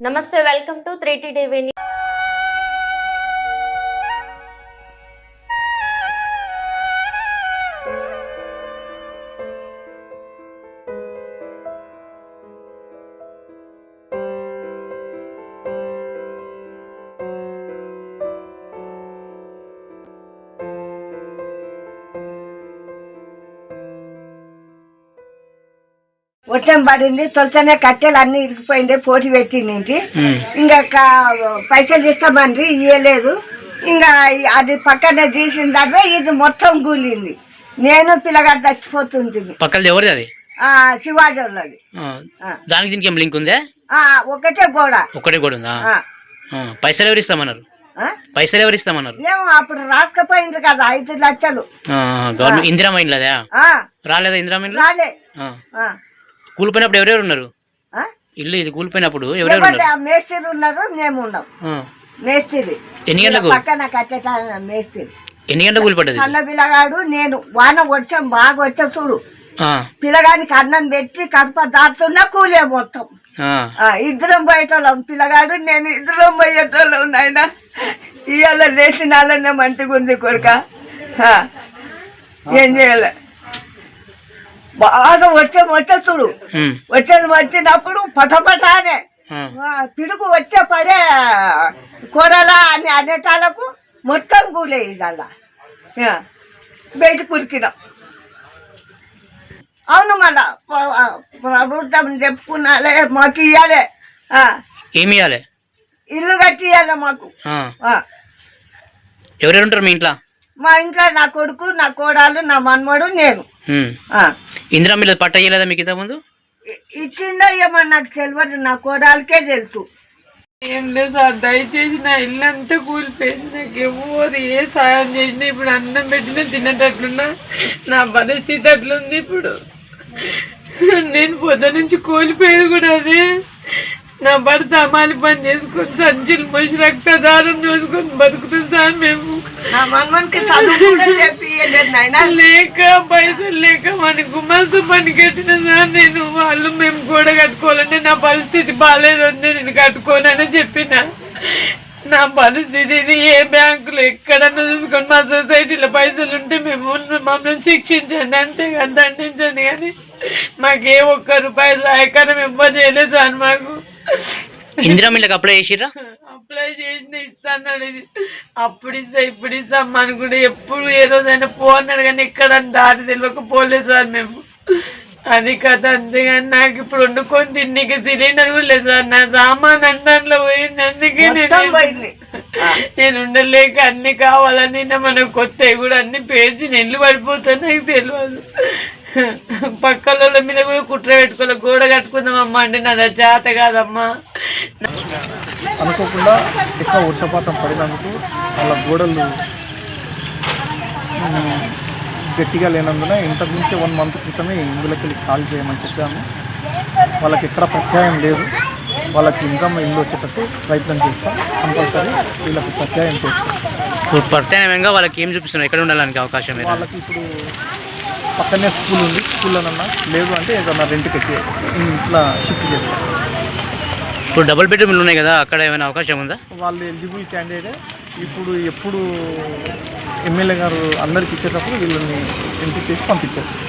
నమస్తే welcome to three TV వర్షం పడింది తొలతనే కట్టెలు అన్ని ఇరిగిపోయింది పోటీ పెట్టింది ఇంకా పైసలు ఇస్తామండ్రి ఇయ్యలేదు. ఇంకా అది పక్కనే తీసిన తర్వాత ఇది మొత్తం కూలింది. నేను పిల్లగాడు చచ్చిపోతుంటుంది పక్కలది ఎవరిది అది? ఆ శివాజీ వాళ్ళది. దానికి దీనికి ఏం లింక్ ఉందే? ఆ, ఒకటే గోడ. ఒక్కటే కూడా ఉందా? పైసలు ఎవరు ఇస్తామన్నారు? ఆ? పైసలు ఎవరు ఇస్తామన్నారు? ఏమో అప్పుడు రాసుకపోయింది కదా ఐదు లక్షలు. గవర్నమెంట్ ఇందిరా మైండ్ లేదా ఆ, రాలేదా ఇందిరా మైండ్ రాలే. కూలిపోయినప్పుడు ఎవరెవరు ఉన్నారు? ఆ? ఇల్లు ఇది కూలిపోయినప్పుడు ఎవరెవరు ఎవరు ఉన్నారు? మేస్త్రి ఉన్నారు మేము ఉన్నాం. మేస్త్రి ఎన్ని గంటలకు? పక్కన కట్టేట మేస్త్రి. ఎన్ని గంటలకు కూలిపడ్డది? కన్న పిల్లగాడు నేను వాన వర్షం బాగా వచ్చే చూడు. పిల్లగానికి అన్నం పెట్టి కడప దాటుతున్నా కూలే మొత్తం. ఇద్దరం పోయేటోళ్ళం. పిల్లగాడు నేను ఇద్దరం పోయేటోళ్ళం నాయన. ఇవాళ లేచిన వాళ్ళనే మంచిగా ఉంది కొడుక. ఆ, ఏం చేయాలి? బాగా వచ్చే చూడు ఉమ్, వర్షం వచ్చినప్పుడు పటపటానే పిడుగు వచ్చే పడే కూరలా అని అనేటాలకు మొత్తం కూలే ఇదల్లా. బయట కురికినాం. అవును ఆ, ప్రభుత్వం చెప్పుకున్నాలే మాకు ఇవ్వాలి ఏమి ఇవ్వాలి ఇల్లు కట్టి ఇవ్వాలి మాకు ఎవరెవరు ఉంటారు మీ ఇంట్లో? మా ఇంట్లో నా కొడుకు నా కోడలు నా మనమడు నేను. ఇందిరా మీద పట్ట ఇయ్యలేదా మీకు ఇంత ముందు ఇ- ఇచ్చిందో ఏమో నాకు తెలియదు నా కోడలకే తెలుసు. ఏం లేదు సార్ దయచేసి నా ఇల్లు అంతా కూలిపోయింది. నాకు ఎవరు ఏ సాయం చేసినా ఇప్పుడు అన్నం పెట్టినా తినేటట్లున్నా నా పరిస్థితి అట్లుంది ఇప్పుడు. నేను పొద్దు నుంచి కూలిపోయేది కూడా అదే. నా భర్త అమాలి పని చేసుకొని సంచులు మోసి రక్తదారం చూసుకొని బతుకుతుంది సార్ మేము. నా చదువు చెప్పి లేక పైసలు లేక మన గుమాస్త పని కట్టిన సార్ నేను వాళ్ళు మేము కూడా కట్టుకోవాలంటే నా పరిస్థితి బాగాలేదు వద్దు నేను కట్టుకోనని చెప్పిన. నా పరిస్థితిని ఏ బ్యాంకులో ఎక్కడన్నా చూసుకొని మా సొసైటీలో పైసలు ఉంటే మేము మమ్మల్ని శిక్షించండి అంతేగాని దండించండి కానీ మాకు ఏ ఒక్క రూపాయి సహాయకరం ఇవ్వజేయలేదు సార్ మాకు. ఇందిరా మిల్లకు అప్లై చేసిర్రా? అప్లై చేసిన ఇస్తాన్నాడు ఇది. అప్పుడు ఇస్తా ఇప్పుడు ఇస్తాం అనుకుంటే ఎప్పుడు ఏ రోజైనా పోన్నాడు కానీ ఎక్కడ దారి తెలియక పోలేదు సార్ మేము. అది కథ అంతేగాని నాకు ఇప్పుడు వండుకొని తిన్నీకి సిలిండర్ కూడా లేదు సార్. నా సామాన్ అందంలో పోయింది అందుకే నేను పోయింది. నేను ఉండలేక అన్ని కావాలని మన కొత్త కూడా అన్ని పేర్చి నెల్లు పడిపోతాను నాకు తెలియదు పక్కల మీద కూడా కుట్ర పెట్టుకోలే గోడ కట్టుకుందామమ్మా అంటే నాది చేత కాదమ్మా. అనుకోకుండా ఎక్కువ వర్షపాతం పడినందుకు వాళ్ళ గోడలు గట్టిగా లేనందున ఇంతకు ముందే వన్ మంత్ క్రితమే ఇందులోకి వెళ్ళి కాల్ చేయమని చెప్పాము. వాళ్ళకి ఎక్కడ ప్రత్యాయం లేదు. వాళ్ళకి ఇన్కమ్ ఇల్లు వచ్చేటట్టు ప్రయత్నం చేస్తాం. కంపల్సరీ వీళ్ళకి ప్రత్యాయం చేస్తాం. ఇప్పుడు ప్రత్యామ్నాయంగా వాళ్ళకి ఏం చూపిస్తున్నారు? ఎక్కడ ఉండాలని అవకాశం వాళ్ళకి ఇప్పుడు పక్కనే స్కూల్ ఉంది. స్కూల్లోనన్నా లేదు అంటే ఏదన్నా రెంట్కి ఎక్కి ఇట్లా షిఫ్ట్ చేస్తాం. ఇప్పుడు డబుల్ బెడ్రూమ్లు ఉన్నాయి కదా అక్కడ ఏమైనా అవకాశం ఉందా? వాళ్ళు ఎలిజిబుల్ క్యాండిడేట్ ఇప్పుడు ఎప్పుడు ఎమ్మెల్యే గారు అందరికి ఇచ్చేటప్పుడు వీళ్ళని ఎంపిక చేసి పంపించేస్తారు.